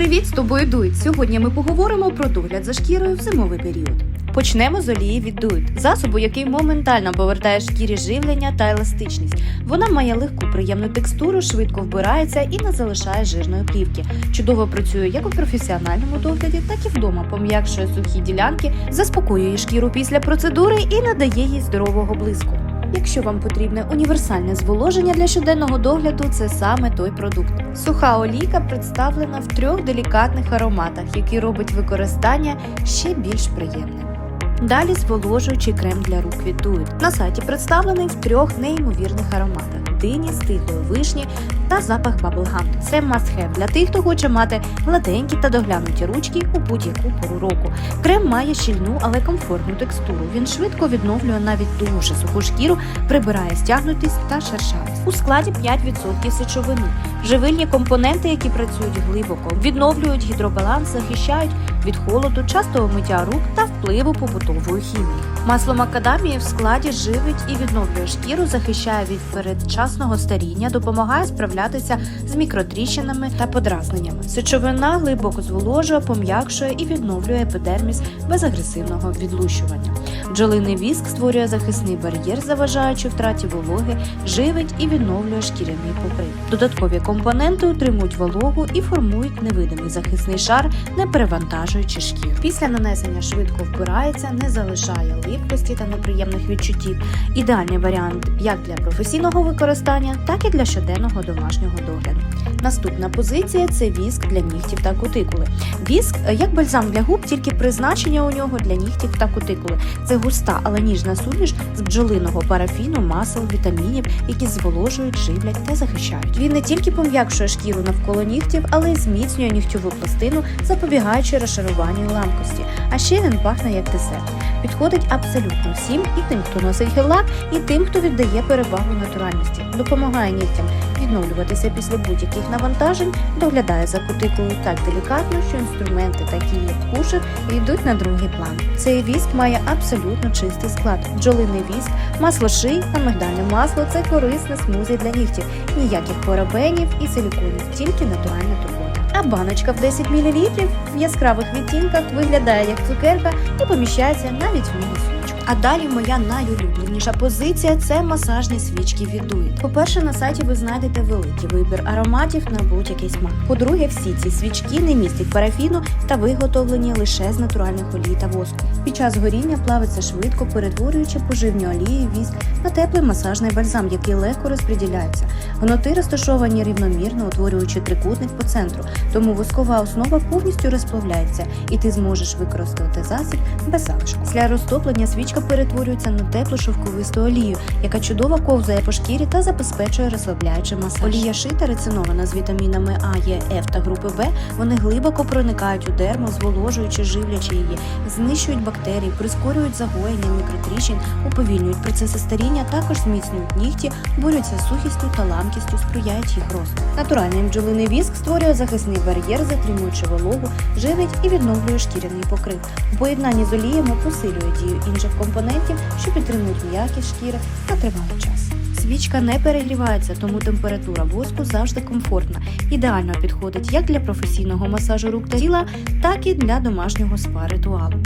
Привіт, з тобою Дують. Сьогодні ми поговоримо про догляд за шкірою в зимовий період. Почнемо з олії від Дують, засобу, який моментально повертає шкірі живлення та еластичність. Вона має легку приємну текстуру, швидко вбирається і не залишає жирної плівки. Чудово працює як у професіональному догляді, так і вдома, пом'якшує сухі ділянки, заспокоює шкіру після процедури і надає їй здорового блиску. Якщо вам потрібне універсальне зволоження для щоденного догляду, це саме той продукт. Суха олійка представлена в трьох делікатних ароматах, які робить використання ще більш приємним. Далі зволожуючий крем для рук від Duet. На сайті представлений в трьох неймовірних ароматах: дині, стиглої вишні та запах баблгам. Це must-have для тих, хто хоче мати гладенькі та доглянуті ручки у будь-яку пору року. Крем має щільну, але комфортну текстуру. Він швидко відновлює навіть дуже суху шкіру, прибирає стягнутість та шершавість. У складі 5% сечовини. Живильні компоненти, які працюють глибоко, відновлюють гідробаланс, захищають від холоду, частого миття рук та впливу побутової хімії. Масло макадамії в складі живить і відновлює шкіру, захищає від передчасного старіння, допомагає справлятися з мікротріщинами та подразненнями. Сечовина глибоко зволожує, пом'якшує і відновлює епідерміс без агресивного відлущування. Бджолиний віск створює захисний бар'єр, заважаючи втраті вологи, живить і відновлює шкіряний покрив. Додаткові компоненти утримують вологу і формують невидимий захисний шар, не перевантажуючи шкіру. Після нанесення швидко вбирається, не залишає липкості та неприємних відчуттів. Ідеальний варіант як для професійного використання, так і для щоденного домашнього догляду. Наступна позиція це віск для нігтів та кутикули. Віск е, як бальзам для губ, тільки призначення у нього для нігтів та кутикули. Це густа, але ніжна суміш з бджолиного парафіну, масел, вітамінів, які зволожують, живлять та захищають. Він не тільки пом'якшує шкіру навколо нігтів, але й зміцнює нігтєву пластину, запобігаючи розшаруванню ламкості. А ще він пахне як десерт. Підходить абсолютно всім, і тим, хто носить гель-лак, і тим, хто віддає перевагу натуральності, допомагає нігтям відновлюватися після будь-яких навантажень, доглядає за кутикулою так делікатно, що інструменти, такі як кушер, йдуть на другий план. Цей віск має абсолютно чистий склад. Бджолиний віск, масло ший та мигдальне масло це корисне смузі для нігтів, ніяких парабенів і силіконів, тільки натуральна турбота. А баночка в 10 мл в яскравих відтінках виглядає як цукерка і поміщається навіть в міні-сумочку. А далі моя найулюбленіша позиція це масажні свічки від Duet. По-перше, на сайті ви знайдете великий вибір ароматів на будь-який смак. По-друге, всі ці свічки не містять парафіну та виготовлені лише з натуральних олій та воску. Під час горіння плавиться швидко, перетворюючи поживні олії віск на теплий масажний бальзам, який легко розподіляється. Гноти розташовані рівномірно, утворюючи трикутник по центру, тому воскова основа повністю розплавляється, і ти зможеш використати засіб без залишку. Після розтоплення свічка перетворюється на теплу шовковисту олію, яка чудово ковзає по шкірі та забезпечує розслабляючий масаж. Олія шита рецинована з вітамінами А, Е, Ф та групи В. Вони глибоко проникають у дерму, зволожуючи, живлячи її, знищують бактерії, прискорюють загоєння мікротріщин, уповільнюють процеси старіння, також зміцнюють нігті, борються з сухістю та ламкістю, сприяють їх росту. Натуральний бджолиний віск створює захисний бар'єр, затримуючи вологу, живить і відновлює шкіряний покрив. У поєднанні з оліями посилює дію інших компонентів, що підтримують м'якість шкіри на тривалий час. Свічка не перегрівається, тому температура воску завжди комфортна. Ідеально підходить як для професійного масажу рук та тіла, так і для домашнього спа-ритуалу.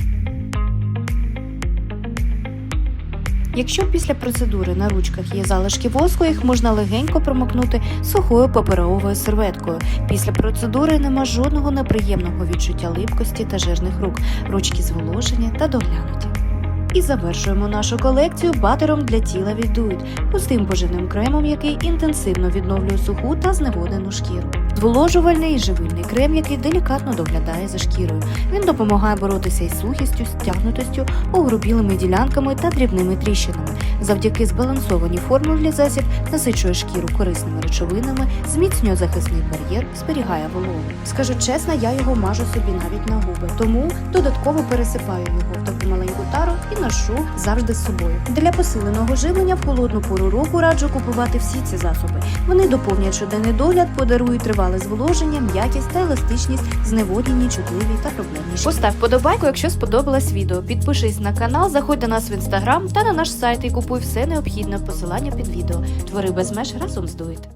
Якщо після процедури на ручках є залишки воску, їх можна легенько промокнути сухою паперовою серветкою. Після процедури нема жодного неприємного відчуття липкості та жирних рук, ручки зволожені та доглянуті. І завершуємо нашу колекцію батером для тіла від Duet, пустим поживним кремом, який інтенсивно відновлює суху та зневоднену шкіру. Зволожувальний і живильний крем, який делікатно доглядає за шкірою. Він допомагає боротися із сухістю, стягнутостю, огрубілими ділянками та дрібними тріщинами. Завдяки збалансованій формулі засіб насичує шкіру корисними речовинами, зміцнює захисний бар'єр, зберігає вологу. Скажу чесно, я його мажу собі навіть на губи, тому додатково пересипаю його в таку маленьку тару і ношу завжди з собою. Для посиленого живлення в холодну пору року раджу купувати всі ці засоби. Вони доповнять щоденний догляд, подарують тривале зволоження, м'якість та еластичність, зневоднені, чутливі та проблемні. Постав подобайку, якщо сподобалось відео. Підпишись на канал, заходь до нас в інстаграм та на наш сайт і купуй все необхідне посилання під відео. Твори без меж разом з Дует.